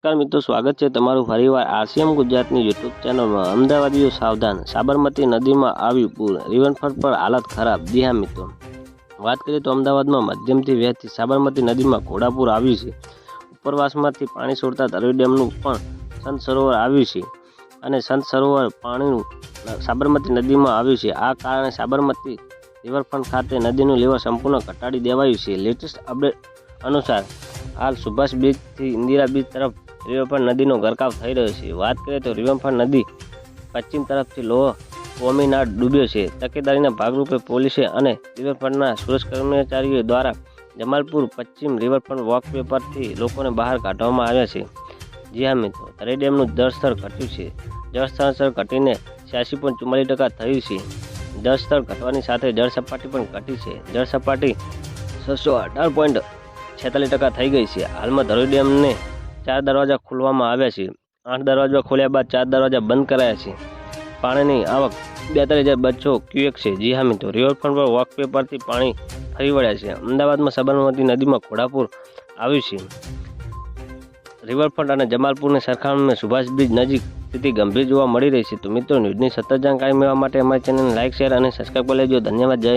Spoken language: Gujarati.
નમસ્કાર મિત્રો, સ્વાગત છે તમારું ફરીવાર આરસીએમ ગુજરાતની યુટ્યુબ ચેનલમાં. અમદાવાદીઓ સાવધાન, સાબરમતી નદીમાં આવ્યું પૂર, રિવરફ્રન્ટ પર હાલત ખરાબ. દિહા મિત્રો. વાત કરીએ તો અમદાવાદમાં મધ્યમથી વહેતી સાબરમતી નદીમાં ઘોડાપૂર આવ્યું છે. ઉપરવાસમાંથી પાણી છોડતા તરવી ડેમનું પણ સંત સરોવર આવ્યું છે અને સંત સરોવર પાણીનું સાબરમતી નદીમાં આવ્યું છે. આ કારણે સાબરમતી રિવરફ્રન્ટ ખાતે નદીનું લેવલ સંપૂર્ણ ઘટાડી દેવાયું છે. લેટેસ્ટ અપડેટ અનુસાર હાલ સુભાષ બીચથી ઇન્દિરા બીચ તરફ રિવરફ્રન્ટ નદીનો ગરકાવ થઈ રહ્યો છે. વાત કરીએ તો રિવરફ્રન્ટ નદી પશ્ચિમ તરફથી લોહ કોમીનાડ ડૂબ્યો છે. તકેદારીના ભાગરૂપે પોલીસે અને રિવરફ્રન્ટના સુરક્ષા કર્મચારીઓ દ્વારા જમાલપુર પશ્ચિમ રિવરફ્રન્ટ વોકવે પરથી લોકોને બહાર કાઢવામાં આવ્યા છે. જી હા મિત્રો, તરે ડેમનું જળસ્તર ઘટ્યું છે. જળસ્તર ઘટીને છ્યાસી પોઈન્ટ ચુમ્માલીસ ટકા થયું છે. જળસ્તર ઘટવાની સાથે જળ સપાટી પણ ઘટી છે. જળ સપાટી છસો અઢાર પોઈન્ટ છેતાલીસ ટકા થઈ ગઈ છે. હાલમાં ધરોઈ ડેમને ચાર દરવાજા ખોલવામાં આવ્યા છે. આઠ દરવાજા ખોલ્યા બાદ ચાર દરવાજા બંધ કરાયા છે. પાણીની આવક બેતાલીસ હજાર બસો ક્યુએક છે. જી હા મિત્રો, રિવરફ્રન્ટ પર વોકવે પરથી પાણી ફરી વળ્યા છે. અમદાવાદમાં સાબરમતી નદીમાં ઘોડાપુર આવ્યું છે. રિવરફ્રન્ટ અને જમાલપુરની સરખામણીમાં સુભાષ બ્રિજ નજીક સ્થિતિ ગંભીર જોવા મળી રહી છે. તો મિત્રો, ન્યૂઝની સતત જાણકારી મેળવવા માટે અમારી ચેનલને લાઇક શેર અને સબસ્ક્રાઈબ કરી લેજો. ધન્યવાદ. જય.